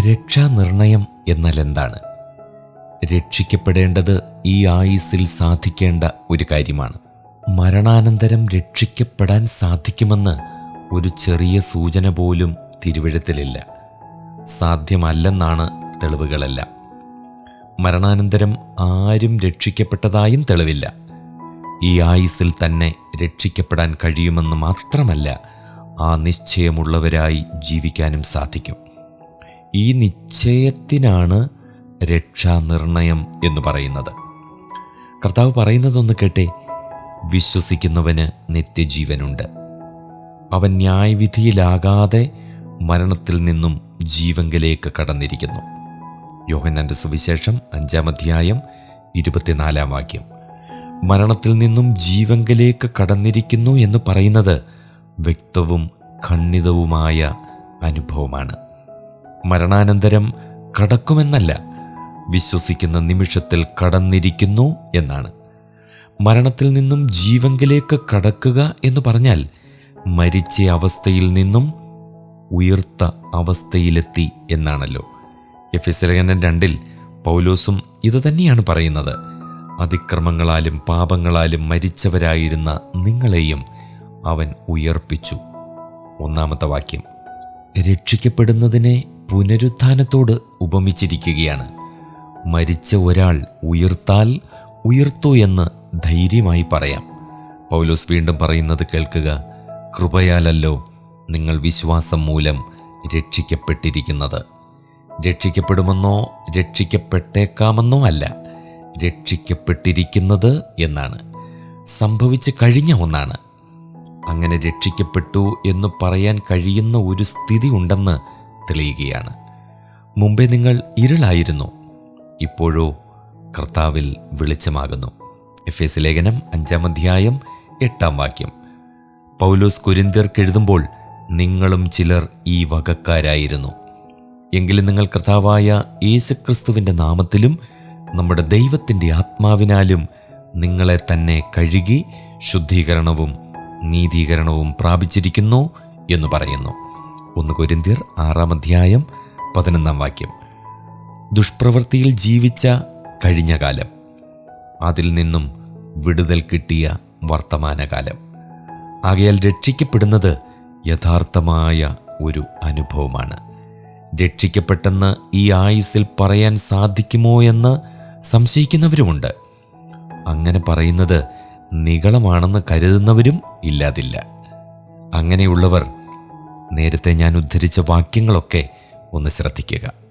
രക്ഷാനിർണയം എന്നാൽ എന്താണ് രക്ഷിക്കപ്പെടേണ്ടത് ഈ ആയുസ്സിൽ സാധിക്കേണ്ട ഒരു കാര്യമാണ്. മരണാനന്തരം രക്ഷിക്കപ്പെടാൻ സാധിക്കുമെന്ന് ഒരു ചെറിയ സൂചന പോലും തിരുവഴുത്തിലില്ല. സാധ്യമല്ലെന്നാണ് തെളിവുകളെല്ലാം. മരണാനന്തരം ആരും രക്ഷിക്കപ്പെട്ടതായും തെളിവില്ല. ഈ ആയുസ്സിൽ തന്നെ രക്ഷിക്കപ്പെടാൻ കഴിയുമെന്ന് മാത്രമല്ല ആ നിശ്ചയമുള്ളവരായി ജീവിക്കാനും സാധിക്കും. ഈ നിശ്ചയത്തിനാണ് രക്ഷാനിർണയം എന്ന് പറയുന്നത്. കർത്താവ് പറയുന്നതൊന്ന് കേട്ടെ. വിശ്വസിക്കുന്നവന് നിത്യജീവനുണ്ട്. അവൻ ന്യായവിധിയിലാകാതെ മരണത്തിൽ നിന്നും ജീവങ്കിലേക്ക് കടന്നിരിക്കുന്നു. യോഹന്നാന്റെ സുവിശേഷം അഞ്ചാം അധ്യായം ഇരുപത്തിനാലാം വാക്യം. മരണത്തിൽ നിന്നും ജീവങ്കിലേക്ക് കടന്നിരിക്കുന്നു എന്ന് പറയുന്നത് വ്യക്തവും ഖണ്ഡിതവുമായ അനുഭവമാണ്. മരണാനന്തരം കടക്കുമെന്നല്ല വിശ്വസിക്കുന്ന നിമിഷത്തിൽ കടന്നിരിക്കുന്നു എന്നാണ്. മരണത്തിൽ നിന്നും ജീവങ്കിലേക്ക് കടക്കുക എന്ന് പറഞ്ഞാൽ മരിച്ച അവസ്ഥയിൽ നിന്നും ഉയർത്ത അവസ്ഥയിലെത്തി എന്നാണല്ലോ. എഫ് എസ് ലേഖനം രണ്ടിൽ പൗലോസും ഇതുതന്നെയാണ് പറയുന്നത്. അതിക്രമങ്ങളാലും പാപങ്ങളാലും മരിച്ചവരായിരുന്ന നിങ്ങളെയും അവൻ ഉയർപ്പിച്ചു. ഒന്നാമത്തെ വാക്യം. രക്ഷിക്കപ്പെടുന്നതിനെ പുനരുത്ഥാനത്തോട് ഉപമിച്ചിരിക്കുകയാണ്. മരിച്ച ഒരാൾ ഉയർത്താൽ ഉയർത്തു എന്ന് ധൈര്യമായി പറയാം. പൗലോസ് വീണ്ടും പറയുന്നത് കേൾക്കുക കൃപയാലല്ലോ നിങ്ങൾ വിശ്വാസം മൂലം രക്ഷിക്കപ്പെട്ടിരിക്കുന്നത്. രക്ഷിക്കപ്പെടുമെന്നോ രക്ഷിക്കപ്പെട്ടേക്കാമെന്നോ അല്ല രക്ഷിക്കപ്പെട്ടിരിക്കുന്നത് എന്നാണ്. സംഭവിച്ചു കഴിഞ്ഞ ഒന്നാണ്. അങ്ങനെ രക്ഷിക്കപ്പെട്ടു എന്ന് പറയാൻ കഴിയുന്ന ഒരു സ്ഥിതി ഉണ്ടെന്ന് തെളിയുകയാണ്. മുമ്പേ നിങ്ങൾ ഇരുളായിരുന്നു ഇപ്പോഴോ കർത്താവിൽ വെളിച്ചമാകുന്നു. എഫ് എസ് ലേഖനം അഞ്ചാം അധ്യായം എട്ടാം വാക്യം. പൗലോസ് കുരിന്തിയർക്കെഴുതുമ്പോൾ നിങ്ങളും ചിലർ ഈ വകക്കാരായിരുന്നു. എങ്കിലും നിങ്ങൾ കർത്താവായ യേശുക്രിസ്തുവിന്റെ നാമത്തിലും നമ്മുടെ ദൈവത്തിന്റെ ആത്മാവിനാലും നിങ്ങളെ തന്നെ കഴുകി ശുദ്ധീകരണവും നീതീകരണവും പ്രാപിച്ചിരിക്കുന്നു എന്ന് പറയുന്നു. ഒന്ന് കൊരിന്തിയർ ആറാം അധ്യായം പതിനൊന്നാം വാക്യം. ദുഷ്പ്രവൃത്തിയിൽ ജീവിച്ച കഴിഞ്ഞ കാലം അതിൽ നിന്നും വിടുതൽ കിട്ടിയ വർത്തമാനകാലം ആകയാൽ രക്ഷിക്കപ്പെടുന്നത് യഥാർത്ഥമായ ഒരു അനുഭവമാണ്. രക്ഷിക്കപ്പെട്ടെന്ന് ഈ ആയുസ്സിൽ പറയാൻ സാധിക്കുമോ എന്ന് സംശയിക്കുന്നവരുമുണ്ട്. അങ്ങനെ പറയുന്നത് നികളമാണെന്ന് കരുതുന്നവരും ഇല്ലാതില്ല. അങ്ങനെയുള്ളവർ നേരത്തെ ഞാൻ ഉദ്ധരിച്ച വാക്യങ്ങളൊക്കെ ഒന്ന് ശ്രദ്ധിക്കുക.